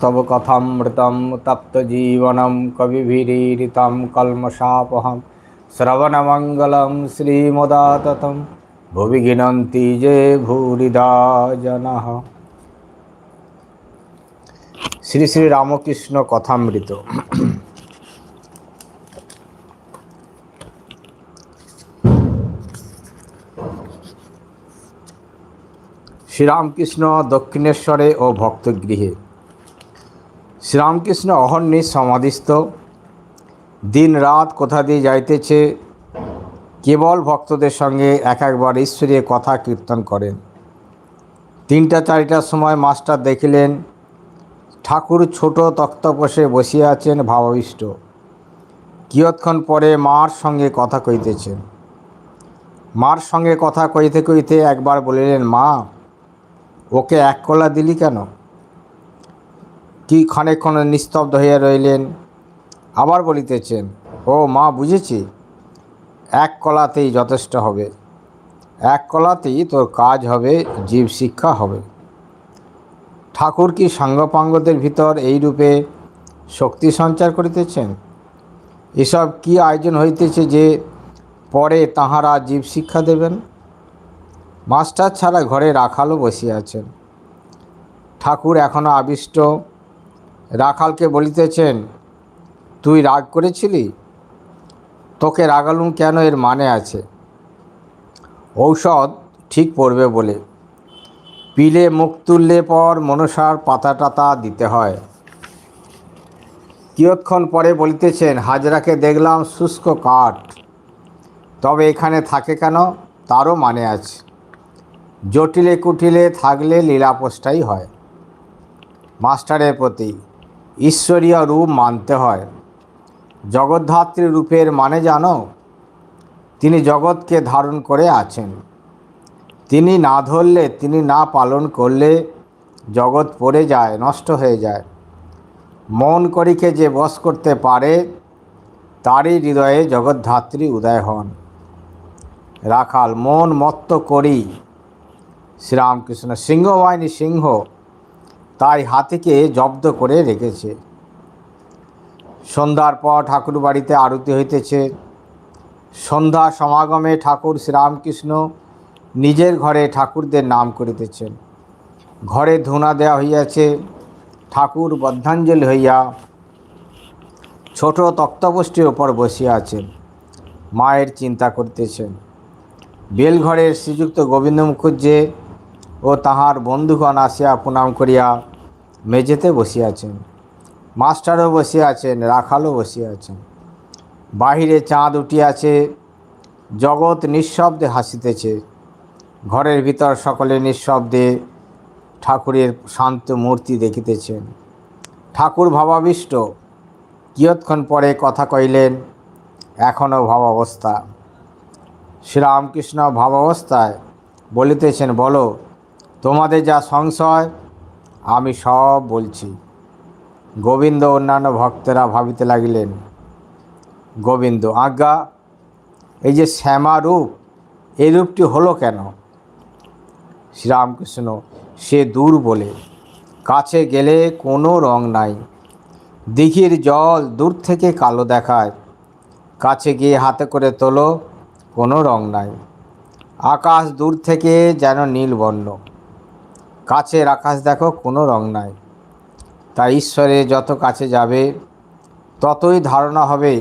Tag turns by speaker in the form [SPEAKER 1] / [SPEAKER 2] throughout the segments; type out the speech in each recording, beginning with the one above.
[SPEAKER 1] তব কথামৃতম তপ্তজীবনম কবিভিরীরিতম কলমশাপহম শ্রবণমঙ্গলম শ্রীমদাততম। ভুবি গিনন্তি যে ভূরিদা জন শ্রী শ্রী রামকৃষ্ণ কথামৃত। শ্রীরামকৃষ্ণ দক্ষিণেশ্বরে ও ভক্তগৃহে শ্রীরামকৃষ্ণ অহর্নিশ সমাধিস্থ। দিন রাত কোথা দিয়ে যাইতেছে, কেবল ভক্তদের সঙ্গে এক একবার ঈশ্বরীয় কথা কীর্তন করেন। তিনটা চারিটার সময় মাস্টার দেখিলেন, ঠাকুর ছোট তক্তপোষে বসিয়া আছেন ভাবাবিষ্ট। কিয়ৎক্ষণ পরে মার সঙ্গে কথা কইতেছেন মার সঙ্গে কথা কইতে কইতে একবার বলিলেন, মা, ওকে এক কলা দিলি কেন? কি ক্ষণেক্ষণ নিস্তব্ধ হইয়া রইলেন? আবার বলিতেছেন, ও মা, বুঝেছি। এক কলাতেই যথেষ্ট হবে। এক কলাতেই তোর কাজ হবে, জীব শিক্ষা হবে। ঠাকুর কি সাঙ্গপাঙ্গদের ভিতর এই রূপে শক্তি সঞ্চার করিতেছেন? এসব কি আয়োজন হইতেছে যে পরে তাহারা জীব শিক্ষা দেবেন? মাস্টার ছাড়া ঘরে রাখালও বসিয়াছেন ঠাকুর এখনও আবিষ্ট। রাখালকে বলিতেছেন, তুই রাগ করেছিলি? তোকে রাগালুম কেন এর মানে আছে? ঔষধ ঠিক পড়বে বলে। পিলে মুখ তুললে পর মনসার পাতা টাতা দিতে হয়। কিয়ৎক্ষণ পরে বলিতেছেন, হাজরাকে দেখলাম শুষ্ক কাঠ। তবে এখানে থাকে কেন? তারও মানে আছে। জটিলে কুটিলে থাকলে লীলাপোষ্টাই হয়। মাস্টারের প্রতি ঈশ্বরীয় রূপ মানতে হয়। জগদ্ধাত্রী রূপের মানে জানো, তিনি জগৎকে ধারণ করে আছেন। তিনি না ধরলে, তিনি না পালন করলে জগৎ পড়ে যায়, নষ্ট হয়ে যায়। মন করিকে যে বশ করতে পারে, তারই হৃদয়ে জগদ্ধাত্রী উদয় হন। রাখাল, মন মত্ত করি। শ্রীরামকৃষ্ণ সিংহ বাহিনী সিংহ তাই হাতিকে জব্দ করে রেখেছে। সন্ধ্যার পর ঠাকুর বাড়িতে আরতি হইতেছে। সন্ধ্যা সমাগমে ঠাকুর শ্রীরামকৃষ্ণ নিজের ঘরে ঠাকুরদের নাম করিতেছেন। ঘরে ধুনা দেওয়া হইয়াছে, ঠাকুর বদ্ধাঞ্জলি হইয়া ছোট তক্তপোষ্টির ওপর বসিয়া আছেন, মায়ের চিন্তা করিতেছেন। বেলঘরের শ্রীযুক্ত গোবিন্দ মুখুজ্জে ও তাহার বন্ধুগণ আসিয়া প্রণাম করিয়া মেঝেতে বসিয়াছেন মাস্টারও বসিয়া আছেন, রাখালও বসিয়া আছেন। বাহিরে চাঁদ উঠিয়াছে জগৎ নিঃশব্দে হাসিতেছে। ঘরের ভিতর সকলে নিঃশব্দে ঠাকুরের শান্ত মূর্তি দেখিতেছেন। ঠাকুর ভাবাবিষ্ট, কিয়ৎক্ষণ পরে কথা কইলেন এখনও ভাবাবস্থা। শ্রীরামকৃষ্ণ ভাবাবস্থায় বলিতেছেন, বলো, তোমাদের যা সংশয় আমি সব বলছি। গোবিন্দ অন্যান্য ভক্তেরা ভাবিতে লাগিলেন, গোবিন্দ, আজ্ঞা, এই যে শ্যামা রূপ এই রূপটি হলো কেন? শ্রীরামকৃষ্ণ, সে দূর বলে, কাছে গেলে কোনো রং নাই। দিঘির জল দূর থেকে কালো দেখায়, কাছে গিয়ে হাতে করে তোলো, কোনো রং নাই। আকাশ দূর থেকে যেন নীল বর্ণ। কাছের আকাশ দেখো, কোনো রং নাই। তাই ঈশ্বরে যত কাছে যাবে, ততই ধারণা হবে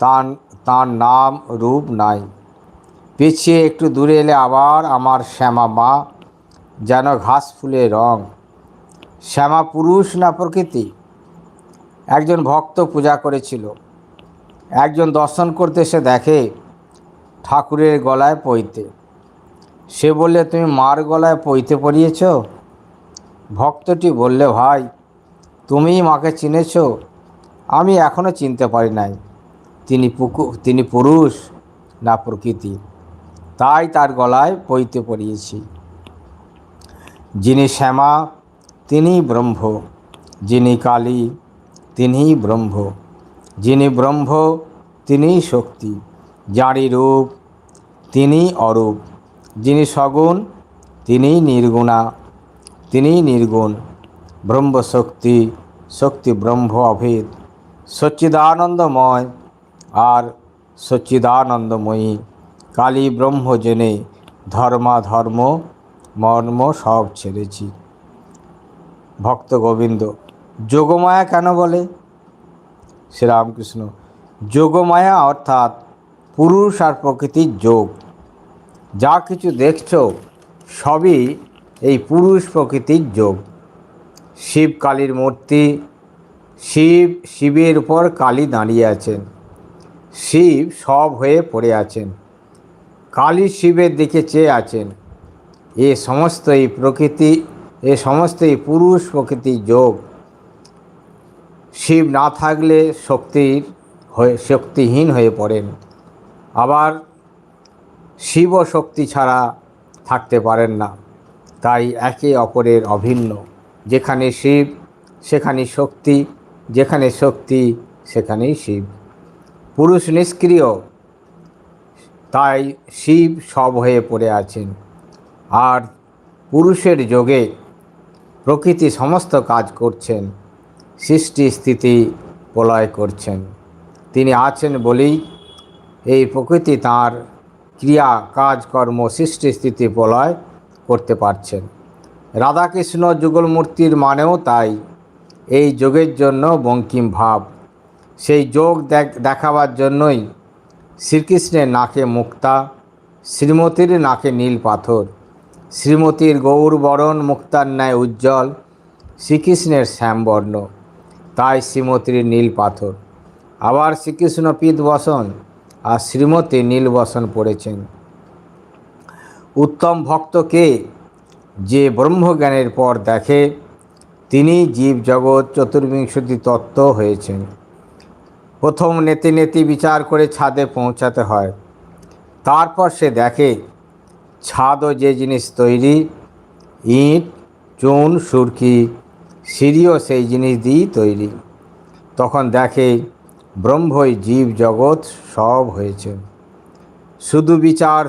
[SPEAKER 1] তার তার নাম রূপ নাই। পিছিয়ে একটু দূরে এলে আবার আমার শ্যামা মা, যেন ঘাস ফুলের রং। শ্যামা পুরুষ না প্রকৃতি? একজন ভক্ত পূজা করেছিল। একজন দর্শন করতে সে দেখে, ঠাকুরের গলায় পইতে সে বললে, তুমি মার গলায় পইতে পড়িয়েছ? ভক্তটি বললে, ভাই, তুমিই মাকে চিনেছ। আমি এখনও চিনতে পারি নাই। তিনি পুকু, তিনি পুরুষ, না প্রকৃতি। তাই তার গলায় পইতে পড়িয়েছি। যিনি শ্যামা তিনি ব্রহ্ম। যিনি কালী, তিনিই ব্রহ্ম। যিনি ব্রহ্ম, তিনিই শক্তি। যাঁরই রূপ তিনি অরূপ। যিনি সগুণ, তিনিই নির্গুণা, তিনিই নির্গুণ। ব্রহ্ম শক্তি শক্তি ব্রহ্ম অভেদ। সচ্চিদানন্দময় আর সচ্চিদানন্দময়ী। কালী ব্রহ্ম জেনে ধর্মাধর্ম, মর্ম সব ছেড়েছি। ভক্ত গোবিন্দ, যোগমায়া কেন বলে? শ্রীরামকৃষ্ণ, যোগমায়া অর্থাৎ পুরুষ আর প্রকৃতির যোগ। যা কিছু দেখছ, সবই এই পুরুষ প্রকৃতির যোগ। শিব কালীর মূর্তি, শিব শিবের উপর কালী দাঁড়িয়ে আছেন। শিব সব হয়ে পড়ে আছেন। কালী শিবের দিকে চেয়ে আছেন। এ সমস্ত এই প্রকৃতি, এ সমস্ত এই পুরুষ প্রকৃতির যোগ। শিব না থাকলে শক্তির হয়ে, শক্তিহীন হয়ে পড়েন। আবার শিব শক্তি ছাড়া থাকতে পারেন না। তাই একে অপরের অভিন্ন। যেখানে শিব সেখানে শক্তি, যেখানে শক্তি, সেখানেই শিব। পুরুষ নিষ্ক্রিয়, তাই শিব সব হয়ে পড়ে আছেন। আর পুরুষের যোগে প্রকৃতি সমস্ত কাজ করছেন, সৃষ্টি স্থিতি প্রলয় করছেন। তিনি আছেন বলেই এই প্রকৃতি তাঁর ক্রিয়া কাজকর্ম সৃষ্টি, স্থিতি, প্রলয় করতে পারছেন। রাধাকৃষ্ণ যুগলমূর্তির মানেও তাই। এই যোগের জন্য বঙ্কিম ভাব। সেই যোগ দেখ- দেখাবার জন্যই শ্রীকৃষ্ণের নাকে মুক্তা, শ্রীমতীর নাকে নীল পাথর। শ্রীমতীর গৌরবরণ মুক্তার ন্যায় উজ্জ্বল, শ্রীকৃষ্ণের শ্যামবর্ণ, তাই শ্রীমতীর নীল পাথর। আবার শ্রীকৃষ্ণ পিত বসন আর শ্রীমতী নীল বসন পড়েছেন। উত্তম ভক্তকে যে ব্রহ্মজ্ঞানের পর দেখে, তিনি জীব জগৎ চতুর্বিংশতি তত্ত্ব হয়েছেন। প্রথম নেতি নেতি বিচার করে ছাদে পৌঁছাতে হয়। তারপর সে দেখে, ছাদও যে জিনিস তৈরি, ইট, চুন, সুরকি, সিঁড়িও সেই জিনিস দিয়েই তৈরি। তখন দেখে ব্রহ্মই জীব জগৎ সব হয়েছে। শুধু বিচার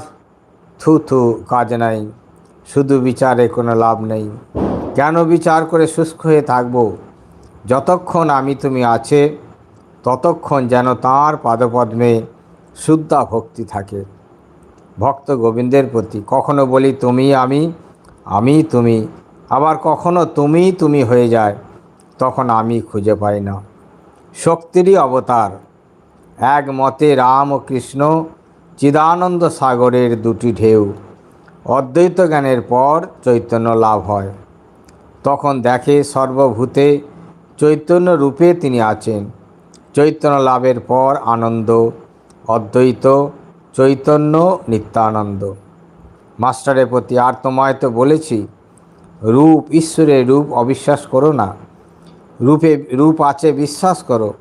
[SPEAKER 1] থু থু কাজ নাই, শুধু বিচারে কোনো লাভ নেই। কেন বিচার করে শুষ্ক হয়ে থাকব? যতক্ষণ আমি তুমি আছে, ততক্ষণ যেন তাঁর পাদপদ্মে শুদ্ধা ভক্তি থাকে। ভক্ত গোবিন্দের প্রতি কখনো বলি, তুমি আমি আমি তুমি। আবার কখনো, তুমি তুমি হয়ে যায়, তখন আমি খুঁজে পাই না। শক্তিরই অবতার। এক মতে রাম ও কৃষ্ণ চিদানন্দ সাগরের দুটি ঢেউ। অদ্বৈত জ্ঞানের পর চৈতন্য লাভ হয়। তখন দেখে সর্বভূতে চৈতন্য রূপে তিনি আছেন। চৈতন্য লাভের পর আনন্দ, অদ্বৈত, চৈতন্য, নিত্যানন্দ। মাস্টারের প্রতি আর তোমায় তো বলেছি, রূপ, ঈশ্বরের রূপ অবিশ্বাস করো না। রূপে, রূপ আছে, বিশ্বাস করো।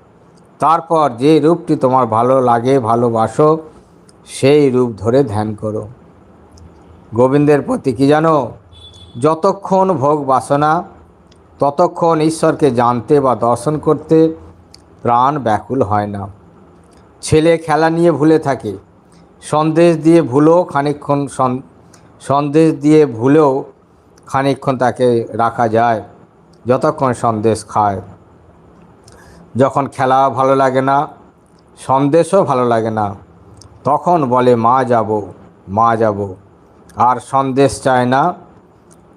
[SPEAKER 1] তারপর যে রূপটি তোমার ভালো লাগে, ভালোবাসো, সেই রূপ ধরে ধ্যান করো। গোবিন্দের প্রতি কি জানো? যতক্ষণ ভোগ বাসনা, ততক্ষণ ঈশ্বরকে জানতে বা দর্শন করতে প্রাণ ব্যাকুল হয় না। ছেলে খেলা নিয়ে ভুলে থাকে। সন্দেশ দিয়ে ভুলেও খানিকক্ষণ সন- সন্দেশ দিয়ে ভুলেও খানিকক্ষণ তাকে রাখা যায়। যতক্ষণ সন্দেশ খায়। যখন খেলা ভালো লাগে না, সন্দেশও ভালো লাগে না, তখন বলে, মা যাব মা যাব। আর সন্দেশ চায় না,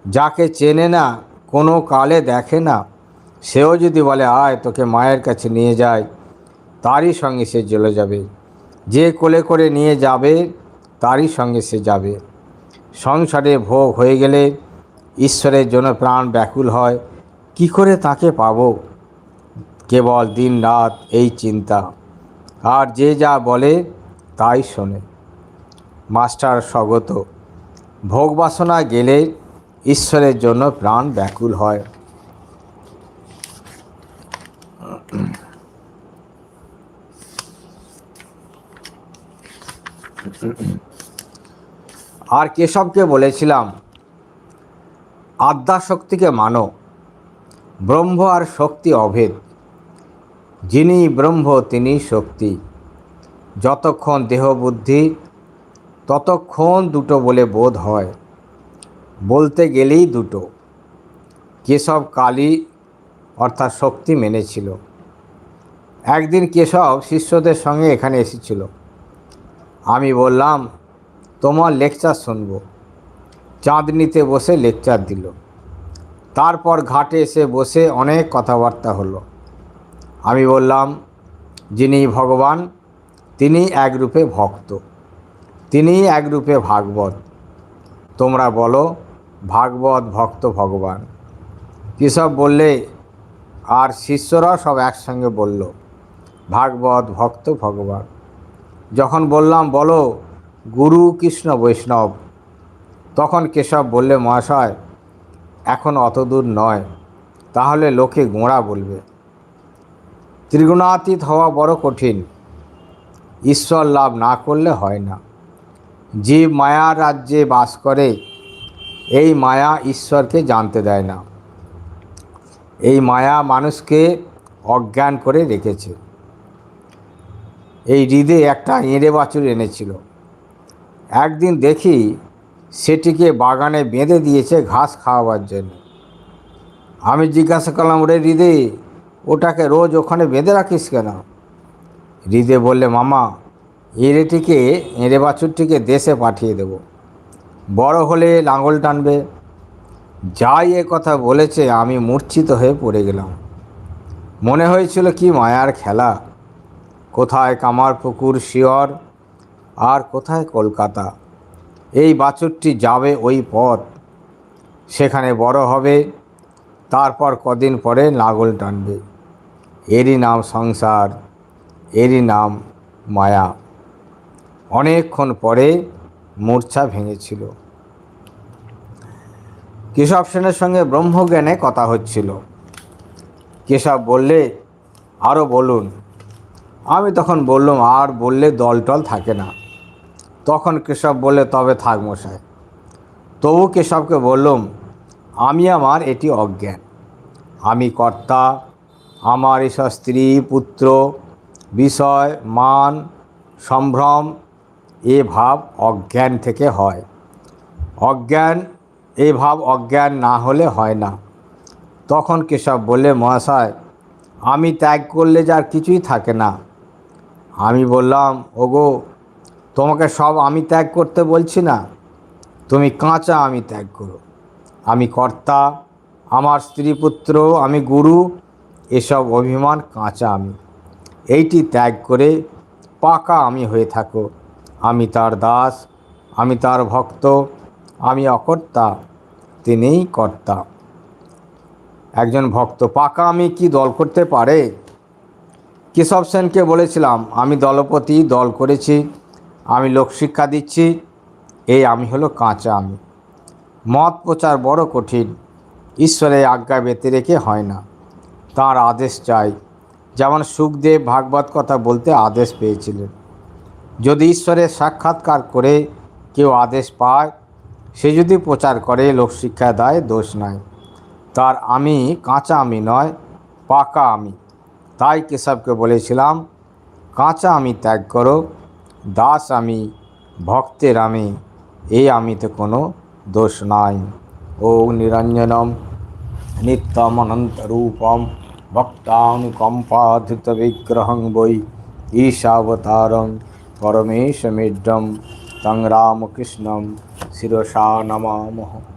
[SPEAKER 1] যাকে চেনে না, কোনো কালে দেখে না, সেও যদি বলে, আয়, তোকে মায়ের কাছে নিয়ে যায় তারই সঙ্গে সে চলে যাবে। যে কোলে করে নিয়ে যাবে, তারই সঙ্গে সে যাবে। সংসারে ভোগ হয়ে গেলে ঈশ্বরের জন্য প্রাণ ব্যাকুল হয়। কি করে তাকে পাবো? কেবল দিন রাত এই চিন্তা। আর যে যা বলে, তাই শোনে। মাস্টার স্বগত। ভোগ বাসনা গেলে ঈশ্বরের জন্য প্রাণ ব্যাকুল হয়। আর কেশবকে বলেছিলাম আদ্যাশক্তিকে মানো। ব্রহ্ম আর শক্তি অভেদ। যিনি ব্রহ্ম, তিনি শক্তি। যতক্ষণ দেহ বুদ্ধি, ততক্ষণ দুটো বলে বোধ হয়। বলতে গেলেই দুটো। কেশব কালী অর্থাৎ শক্তি মেনেছিল। একদিন কেশব শিষ্যদের সঙ্গে এখানে এসেছিল। আমি বললাম, তোমার লেকচার শুনব। চাঁদনিতে বসে লেকচার দিল। তারপর ঘাটে এসে বসে অনেক কথাবার্তা হলো। আমি বললাম, যিনি ভগবান, তিনি একরূপে ভক্ত, তিনি একরূপে ভাগবত। তোমরা বলো, ভাগবত ভক্ত ভগবান? কৃষক বললে? আর শিষ্যরা সব একসঙ্গে বলল, ভাগবত ভক্ত ভগবান। যখন বললাম, বলো, গুরু কৃষ্ণ বৈষ্ণব, তখন কেশব বললে, মহাশয় এখন অত দূর নয়, তাহলে লোকে গোঁড়া বলবে। ত্রিগুণাতীত হওয়া বড় কঠিন, ঈশ্বর লাভ না করলে হয় না। জীব মায়া রাজ্যে বাস করে, এই মায়া ঈশ্বরকে জানতে দেয় না। এই মায়া মানুষকে অজ্ঞান করে রেখেছে। এই হৃদে একটা এঁড়ে বাছুর এনেছিল। একদিন দেখি সেটিকে বাগানে বেঁধে দিয়েছে ঘাস খাওয়াবার জন্য। আমি জিজ্ঞাসা করলাম রে হৃদে, ওটাকে রোজ ওখানে বেঁধে রাখিস কেন? হৃদে বললে, মামা, এঁড়েটিকে, এঁড়ে বাছুরটিকে দেশে পাঠিয়ে দেব। বড় হলে লাঙল টানবে। যাই এ কথা বলেছে, আমি মূর্ছিত হয়ে পড়ে গেলাম। মনে হয়েছিল কি মায়ার খেলা। কোথায় কামার পুকুর শিয়র, আর কোথায় কলকাতা। এই বাছুরটি যাবে ওই পথ। সেখানে বড় হবে। তারপর কদিন পরে লাঙল টানবে। এরই নাম সংসার, এরই নাম মায়া। অনেকক্ষণ পরে মূর্ছা ভেঙেছিল। কেশব সেনের সঙ্গে ব্রহ্মজ্ঞানে কথা হচ্ছিল। কেশব বললে আরও বলুন। আমি তখন বললাম, আর বললে দল টল থাকে না। তখন কেশব বলে তবে থাক মশাই। তবু কেশবকে বললাম, আমি আমার এটি অজ্ঞান। আমি কর্তা, আমার এসব স্ত্রী, পুত্র, বিষয়, মান, সম্ভ্রম, এ ভাব অজ্ঞান থেকে হয়। অজ্ঞান, এ ভাব অজ্ঞান না হলে হয় না। তখন কেশব বললে, মহাশয়, আমি ত্যাগ করলে যার কিছুই থাকে না। আমি বললাম, ওগো তোমাকে সব আমি ত্যাগ করতে বলছি না। তুমি কাঁচা আমি ত্যাগ করো। আমি কর্তা, আমার স্ত্রী পুত্র, আমি গুরু, এসব অভিমান কাঁচা আমি। এইটি ত্যাগ করে পাকা আমি হয়ে থাকো। আমি তার দাস, আমি তার ভক্ত, আমি অকর্তা, তিনিই কর্তা। একজন ভক্ত পাকা আমি কি দল করতে পারে? কেশব সেনকে বলেছিলাম, আমি দলপতি দল করেছি। আমি লোকশিক্ষা দিচ্ছি, এই আমি হলো কাঁচা আমি। মত প্রচার বড় কঠিন, ঈশ্বরের আজ্ঞা বেঁধে রেখে হয় না। তার আদেশ চাই, যেমন সুখদেব ভাগবত কথা বলতে আদেশ পেয়েছিলেন। যদি ঈশ্বরের সাক্ষাৎকার করে কেউ আদেশ পায়, সে যদি প্রচার করে লোকশিক্ষা দেয়, দোষ নাই। তার আমি কাঁচা আমি নয়, পাকা আমি। তাই কেশবকে বলেছিলাম, কাঁচা আমি ত্যাগ করো দাস আমি, ভক্তের আমি এই আমিতে কোনো দোষ নাই। ও নিরঞ্জনম, নিত্যমনন্তরূপম ভক্তানুকম্পাধিত বিগ্রহং বৈ, ঈশাবতারম পরমেশ পরমেশমিড্ডম তং রামকৃষ্ণম, শিরসা নমামহ